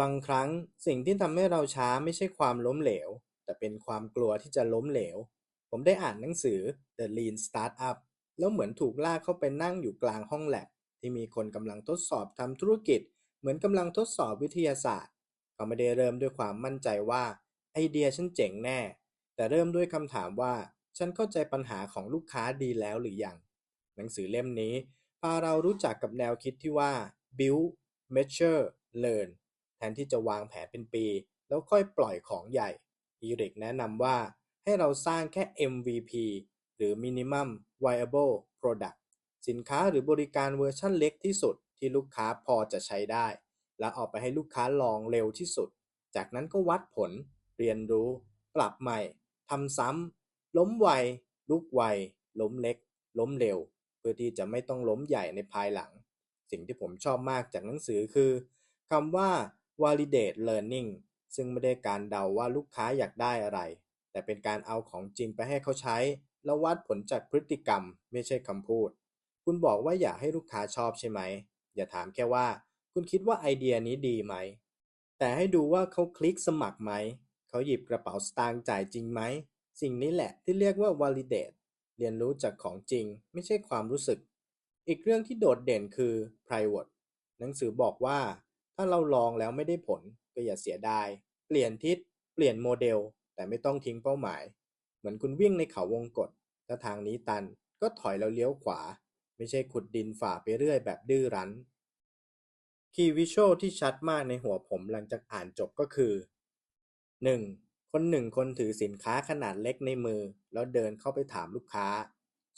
บางครั้งสิ่งที่ทำให้เราช้าไม่ใช่ความล้มเหลว แต่เป็นความกลัวที่จะล้มเหลว ผมได้อ่านหนังสือ The Lean Startup แล้วเหมือนถูกลากเข้าไปนั่งอยู่กลางห้องแลบที่มีคนกำลังทดสอบทำธุรกิจ เหมือนกำลังทดสอบวิทยาศาสตร์เขาไม่ได้เริ่มด้วยความมั่นใจว่า ไอเดียฉันเจ๋งแน่ แต่เริ่มด้วยคำถามว่า ฉันเข้าใจปัญหาของลูกค้าดีแล้วหรือยัง หนังสือเล่มนี้พาเรารู้จักกับแนวคิดที่ว่า build measure learn แทนที่จะวางแผนเป็นปี แล้วค่อยปล่อยของใหญ่อีริกแนะนำว่าให้เราสร้างแค่ MVP หรือ minimum viable product สินค้าหรือบริการเวอร์ชั่นเล็กที่สุดที่ลูกค้าพอจะใช้ได้ และเอาไปให้ลูกค้าลองเร็วที่สุด จากนั้นก็วัดผล เรียนรู้ ปรับใหม่ทำซ้ำล้มไว ลุกไว ล้มเล็ก ล้มเร็ว เพื่อที่จะไม่ต้องล้มใหญ่ในภายหลัง สิ่งที่ผมชอบมากจากหนังสือคือคำว่า validate learning ซึ่งไม่ได้การเดาว่าลูกค้าอยากได้อะไร แต่เป็นการเอาของจริงไปให้เขาใช้ แล้ววัดผลจากพฤติกรรม ไม่ใช่คำพูด คุณบอกว่าอยากให้ลูกค้าชอบใช่ไหม อย่าถามแค่ว่า คุณคิดว่าไอเดียนี้ดีไหม แต่ให้ดูว่าเขาคลิกสมัครไหม เขาหยิบกระเป๋าสตางค์จ่ายจริงไหม สิ่งนี้แหละที่เรียกว่า validate เรียนรู้จากของจริง ไม่ใช่ความรู้สึก อีกเรื่องที่โดดเด่นคือ private หนังสือบอกว่า ถ้าเราลองแล้วไม่ได้ผลก็อย่าเสียดาย เปลี่ยนทิศ เปลี่ยนโมเดล แต่ไม่ต้องทิ้งเป้าหมาย เหมือนคุณวิ่งในเขาวงกฏถ้าทางนี้ตันก็ถอยแล้วเลี้ยวขวา ไม่ใช่ขุดดินฝ่าไปเรื่อยแบบดื้อรั้น คีย์วิชวลที่ชัดมากในหัวผมหลังจากอ่านจบก็คือ 1. คนหนึ่งคนถือสินค้าขนาดเล็กในมือ แล้วเดินเข้าไปถามลูกค้า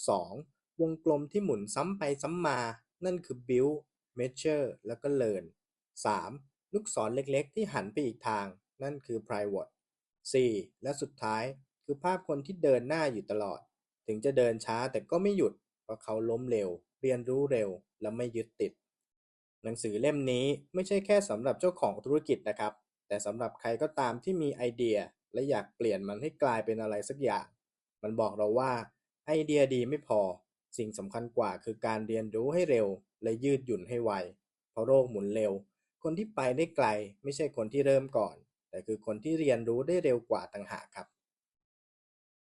2. วงกลมที่หมุนซ้ำไปซ้ำมา นั่นคือ build measure แล้วก็ learn 3. ลูกศรเล็กๆ ที่หันไปอีกทาง นั่นคือ private 4. และสุดท้ายคือภาพคนที่เดินหน้าอยู่ตลอด ถึงจะเดินช้าแต่ก็ไม่หยุด เพราะเขาล้มเร็ว เรียนรู้เร็ว และไม่ยึดติด หนังสือเล่มนี้ไม่ใช่แค่สำหรับเจ้าของธุรกิจนะครับ แต่สำหรับใครก็ตามที่มีไอเดีย และอยากเปลี่ยนมันให้กลายเป็นอะไรสักอย่าง มันบอกเราว่าไอเดียดีไม่พอ สิ่งสำคัญกว่าคือการเรียนรู้ให้เร็ว และยืดหยุ่นให้ไว เพราะโลกหมุนเร็ว คนที่ไปได้ไกล ไม่ใช่คนที่เริ่มก่อน แต่คือคนที่เรียนรู้ได้เร็วกว่าต่างหากครับ